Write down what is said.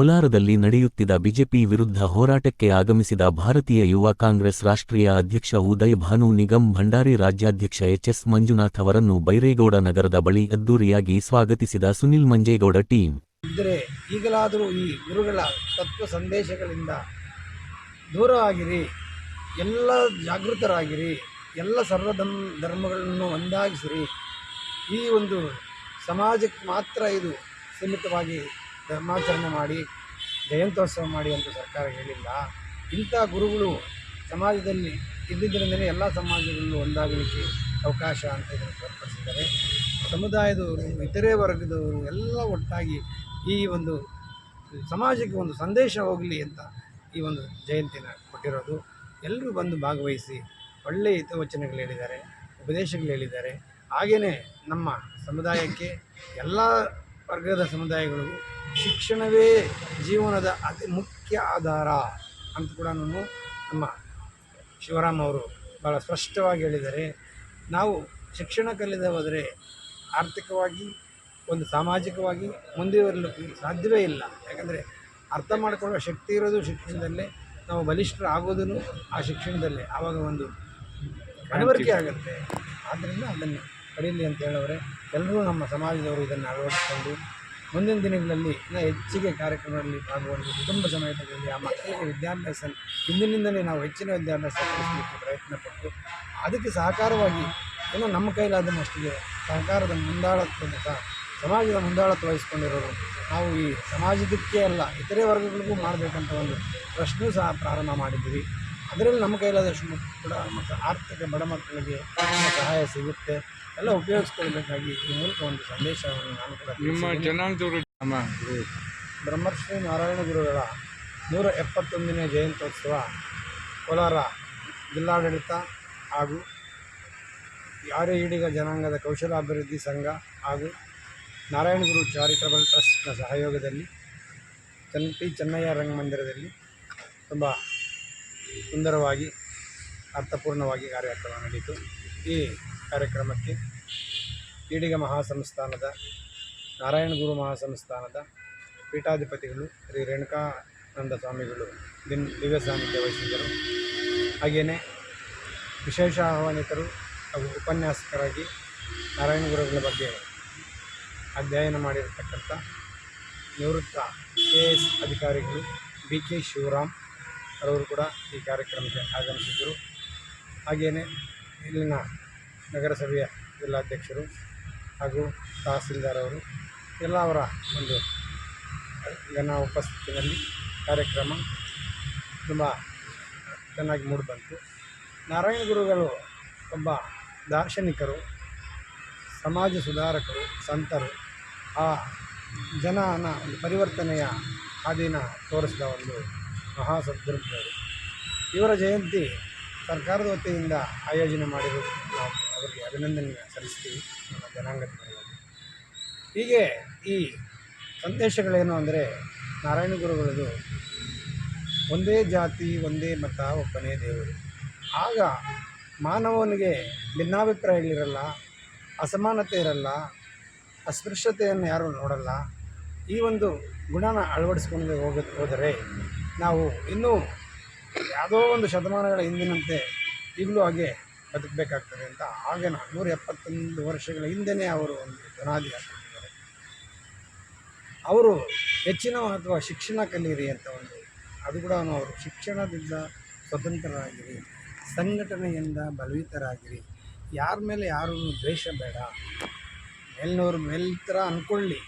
ಕೋಲಾರದಲ್ಲಿ ನಡೆಯುತ್ತಿದ್ದ ಬಿಜೆಪಿ ವಿರುದ್ಧ ಹೋರಾಟಕ್ಕೆ ಆಗಮಿಸಿದ ಭಾರತೀಯ ಯುವ ಕಾಂಗ್ರೆಸ್ ರಾಷ್ಟ್ರೀಯ ಅಧ್ಯಕ್ಷ ಉದಯ್ ಭಾನು ನಿಗಮ್ ಭಂಡಾರಿ ರಾಜ್ಯಾಧ್ಯಕ್ಷ ಎಚ್ಎಸ್ ಮಂಜುನಾಥ್ ಅವರನ್ನು ಬೈರೇಗೌಡ ನಗರದ ಬಳಿ ಅದ್ದೂರಿಯಾಗಿ ಸ್ವಾಗತಿಸಿದ ಸುನಿಲ್ ಮಂಜೇಗೌಡ ಟೀಮ್ ಇದ್ದರೆ ಈಗಲಾದರೂ ಈ ಗುರುಗಳ ತತ್ವ ಸಂದೇಶಗಳಿಂದ ದೂರ ಆಗಿರಿ, ಎಲ್ಲ ಜಾಗೃತರಾಗಿರಿ, ಎಲ್ಲ ಸರ್ವ ಧರ್ಮ ಧರ್ಮಗಳನ್ನು ಒಂದಾಗಿಸಿರಿ. ಈ ಒಂದು ಸಮಾಜಕ್ಕೆ ಮಾತ್ರ ಇದು ಸೀಮಿತವಾಗಿ ಧರ್ಮಾಚರಣೆ ಮಾಡಿ, ಜಯಂತ್ಯೋತ್ಸವ ಮಾಡಿ ಅಂತ ಸರ್ಕಾರ ಹೇಳಿಲ್ಲ. ಇಂಥ ಗುರುಗಳು ಸಮಾಜದಲ್ಲಿ ಇದ್ದಿದ್ದರಿಂದಲೇ ಎಲ್ಲ ಸಮಾಜಗಳು ಒಂದಾಗಲಿಕ್ಕೆ ಅವಕಾಶ ಅಂತ ಇದನ್ನು ತೋರ್ಪಡಿಸಿದ್ದಾರೆ ಸಮುದಾಯದವರು, ಇತರೆ ವರ್ಗದವರು ಎಲ್ಲ ಒಟ್ಟಾಗಿ ಈ ಒಂದು ಸಮಾಜಕ್ಕೆ ಒಂದು ಸಂದೇಶ ಹೋಗಲಿ ಅಂತ ಈ ಒಂದು ಜಯಂತಿನ ಕೊಟ್ಟಿರೋದು. ಎಲ್ಲರೂ ಬಂದು ಭಾಗವಹಿಸಿ ಒಳ್ಳೆಯ ಹಿತವಚನಗಳು ಹೇಳಿದ್ದಾರೆ, ಉಪದೇಶಗಳು ಹೇಳಿದ್ದಾರೆ. ಹಾಗೆಯೇ ನಮ್ಮ ಸಮುದಾಯಕ್ಕೆ ಎಲ್ಲ ವರ್ಗದ ಸಮುದಾಯಗಳಿಗೂ ಶಿಕ್ಷಣವೇ ಜೀವನದ ಅತಿ ಮುಖ್ಯ ಆಧಾರ ಅಂತ ಕೂಡ ನಮ್ಮ ಶಿವರಾಮ್ ಅವರು ಭಾಳ ಸ್ಪಷ್ಟವಾಗಿ ಹೇಳಿದ್ದಾರೆ. ನಾವು ಶಿಕ್ಷಣ ಕಲಿದ ಹೋದರೆ ಆರ್ಥಿಕವಾಗಿ ಒಂದು ಸಾಮಾಜಿಕವಾಗಿ ಮುಂದುವರಲಿಕ್ಕೆ ಸಾಧ್ಯವೇ ಇಲ್ಲ. ಯಾಕಂದರೆ ಅರ್ಥ ಮಾಡಿಕೊಳ್ಳುವ ಶಕ್ತಿ ಇರೋದು ಶಿಕ್ಷಣದಲ್ಲೇ. ನಾವು ಬಲಿಷ್ಠರ ಆಗೋದೂ ಆ ಶಿಕ್ಷಣದಲ್ಲೇ. ಆವಾಗ ಒಂದು ಮನವರಿಕೆ ಆಗುತ್ತೆ. ಆದ್ದರಿಂದ ಅದನ್ನು ಪಡೀಲಿ ಅಂತ ಹೇಳೋರೆ. ಎಲ್ಲರೂ ನಮ್ಮ ಸಮಾಜದವರು ಇದನ್ನು ಅಳವಡಿಸಿಕೊಂಡು ಮುಂದಿನ ದಿನಗಳಲ್ಲಿ ಇನ್ನೂ ಹೆಚ್ಚಿಗೆ ಕಾರ್ಯಕ್ರಮಗಳಲ್ಲಿ ಭಾಗವಹಿಸಿ ಕುಟುಂಬ ಸಮೇತದಲ್ಲಿ ಆ ಮಕ್ಕಳಿಗೆ ವಿದ್ಯಾಭ್ಯಾಸ ಹಿಂದಿನಿಂದಲೇ ನಾವು ಹೆಚ್ಚಿನ ವಿದ್ಯಾಭ್ಯಾಸ ಪ್ರಯತ್ನ ಪಟ್ಟು ಅದಕ್ಕೆ ಸಹಕಾರವಾಗಿ ಏನೋ ನಮ್ಮ ಕೈಲಾದನ್ನಷ್ಟಿಗೆ ಸಹಕಾರದ ಮುಂದಾಳತ್ವದ ಸಹ ಸಮಾಜದ ಮುಂದಾಳತ್ವ ವಹಿಸ್ಕೊಂಡಿರೋರು, ನಾವು ಈ ಸಮಾಜದಕ್ಕೆ ಅಲ್ಲ, ಇತರೆ ವರ್ಗಗಳಿಗೂ ಮಾಡಬೇಕಂತ ಒಂದು ಪ್ರಶ್ನೆ ಸಹ ಪ್ರಾರಂಭ ಮಾಡಿದ್ದೀವಿ. ಅದರಲ್ಲಿ ನಮ್ಮ ಕೈಲಾದಷ್ಟು ಮಕ್ಕಳು ಕೂಡ ಮತ್ತು ಆರ್ಥಿಕ ಬಡ ಮಕ್ಕಳಿಗೆ ಸಹಾಯ ಸಿಗುತ್ತೆ. ಎಲ್ಲ ಉಪಯೋಗಿಸ್ಕೊಳ್ಬೇಕಾಗಿ ಈ ಮೂಲಕ ಒಂದು ಸಂದೇಶವನ್ನು ನಾನು ಕೂಡ ನಿಮ್ಮ. ಜನಾಂಗದವರು ಬ್ರಹ್ಮಶ್ರೀ ನಾರಾಯಣ ಗುರುಗಳ ನೂರ ಎಪ್ಪತ್ತೊಂದನೇ ಜಯಂತ್ಯೋತ್ಸವ ಕೋಲಾರ ಜಿಲ್ಲಾಡಳಿತ ಹಾಗೂ ಯಾರೇ ಈಡಿಗ ಜನಾಂಗದ ಕೌಶಲಾಭಿವೃದ್ಧಿ ಸಂಘ ಹಾಗೂ ನಾರಾಯಣ ಗುರು ಚಾರಿಟಬಲ್ ಟ್ರಸ್ಟ್ನ ಸಹಯೋಗದಲ್ಲಿ ಚನ್ ಪಿ ಚೆನ್ನಯ್ಯ ರಂಗಮಂದಿರದಲ್ಲಿ ತುಂಬ ಸುಂದರವಾಗಿ, ಅರ್ಥಪೂರ್ಣವಾಗಿ ಕಾರ್ಯಕ್ರಮ ನಡೆಯಿತು ಈ ಕಾರ್ಯಕ್ರಮಕ್ಕೆ ಈಡಿಗ ಮಹಾಸಂಸ್ಥಾನದ, ನಾರಾಯಣ ಗುರು ಮಹಾಸಂಸ್ಥಾನದ ಪೀಠಾಧಿಪತಿಗಳು ಶ್ರೀ ರೇಣುಕಾನಂದ ಸ್ವಾಮಿಗಳು ದಿನ್ ದಿವ್ಯ ಸಾನ್ನಿಧ್ಯ ವಹಿಸಿದ್ದರು. ಹಾಗೆಯೇ ವಿಶೇಷ ಆಹ್ವಾನಿತರು ಹಾಗೂ ಉಪನ್ಯಾಸಕರಾಗಿ ನಾರಾಯಣ ಗುರುಗಳ ಬಗ್ಗೆ ಅಧ್ಯಯನ ಮಾಡಿರತಕ್ಕಂಥ ನಿವೃತ್ತ ಕೆ ಎಸ್ ಅಧಿಕಾರಿಗಳು ಬಿ ಕೆ ಶಿವರಾಮ್ ಅವರು ಕೂಡ ಈ ಕಾರ್ಯಕ್ರಮಕ್ಕೆ ಆಗಮಿಸಿದ್ದರು. ಹಾಗೆಯೇ ಇಲ್ಲಿನ ನಗರಸಭೆಯ ಜಿಲ್ಲಾಧ್ಯಕ್ಷರು ಹಾಗೂ ತಹಸೀಲ್ದಾರ್ ಅವರು ಎಲ್ಲ ಅವರ ಒಂದು ಘನ ಉಪಸ್ಥಿತಿಯಲ್ಲಿ ಕಾರ್ಯಕ್ರಮ ತುಂಬ ಚೆನ್ನಾಗಿ ಮೂಡಿಬಂತು. ನಾರಾಯಣ ಗುರುಗಳು ಒಬ್ಬ ದಾರ್ಶನಿಕರು, ಸಮಾಜ ಸುಧಾರಕರು, ಸಂತರು. ಆ ಜನನ ಪರಿವರ್ತನೆಯ ಹಾದಿನ ತೋರಿಸಿದ ಒಂದು ಮಹಾ ಸದ್ಗುರುಗಳು ಇವರ ಜಯಂತಿ ಸರ್ಕಾರದ ವತಿಯಿಂದ ಆಯೋಜನೆ ಮಾಡಿರೋದು ನಾವು ಅವರಿಗೆ ಅಭಿನಂದನೆ ಸಲ್ಲಿಸ್ತೀವಿ, ನಮ್ಮ ಜನಾಂಗದ ಪರವಾಗಿ ಹೀಗೆ ಈ ಸಂದೇಶಗಳೇನು ಅಂದರೆ ನಾರಾಯಣ ಗುರುಗಳದು ಒಂದೇ ಜಾತಿ, ಒಂದೇ ಮತ, ಒಬ್ಬನೇ ದೇವರು. ಆಗ ಮಾನವನಿಗೆ ಭಿನ್ನಾಭಿಪ್ರಾಯಗಳಿರಲ್ಲ, ಅಸಮಾನತೆ ಇರಲ್ಲ, ಅಸ್ಪೃಶ್ಯತೆಯನ್ನು ಯಾರೂ ನೋಡಲ್ಲ. ಈ ಒಂದು ಗುಣನ ಅಳವಡಿಸ್ಕೊಂಡು ಹೋಗ, ಹೋದರೆ ನಾವು ಇನ್ನೂ ಯಾವುದೋ ಒಂದು ಶತಮಾನಗಳ ಹಿಂದಿನಂತೆ ಈಗಲೂ ಹಾಗೆ ಬದುಕಬೇಕಾಗ್ತದೆ ಅಂತ ಆಗಿನ ನೂರ ಎಪ್ಪತ್ತೊಂದು ವರ್ಷಗಳ ಹಿಂದೆಯೇ ಅವರು ಒಂದು ಜನಾದಿ ಹಾಕಿದ್ದಾರೆ. ಅವರು ಹೆಚ್ಚಿನ ಅಥವಾ ಶಿಕ್ಷಣ ಕಲಿಯಿರಿ ಅಂತ ಒಂದು, ಅದು ಕೂಡ ಅವರು ಶಿಕ್ಷಣದಿಂದ ಸ್ವತಂತ್ರರಾಗಿರಿ, ಸಂಘಟನೆಯಿಂದ ಬಲವಿತರಾಗಿರಿ. ಯಾರ ಮೇಲೆ ಯಾರೂ ದ್ವೇಷ ಬೇಡ ಮೇಲ್ನವ್ರು ಮೇಲ್ ಥರ ಅಂದ್ಕೊಳ್ಳಿ.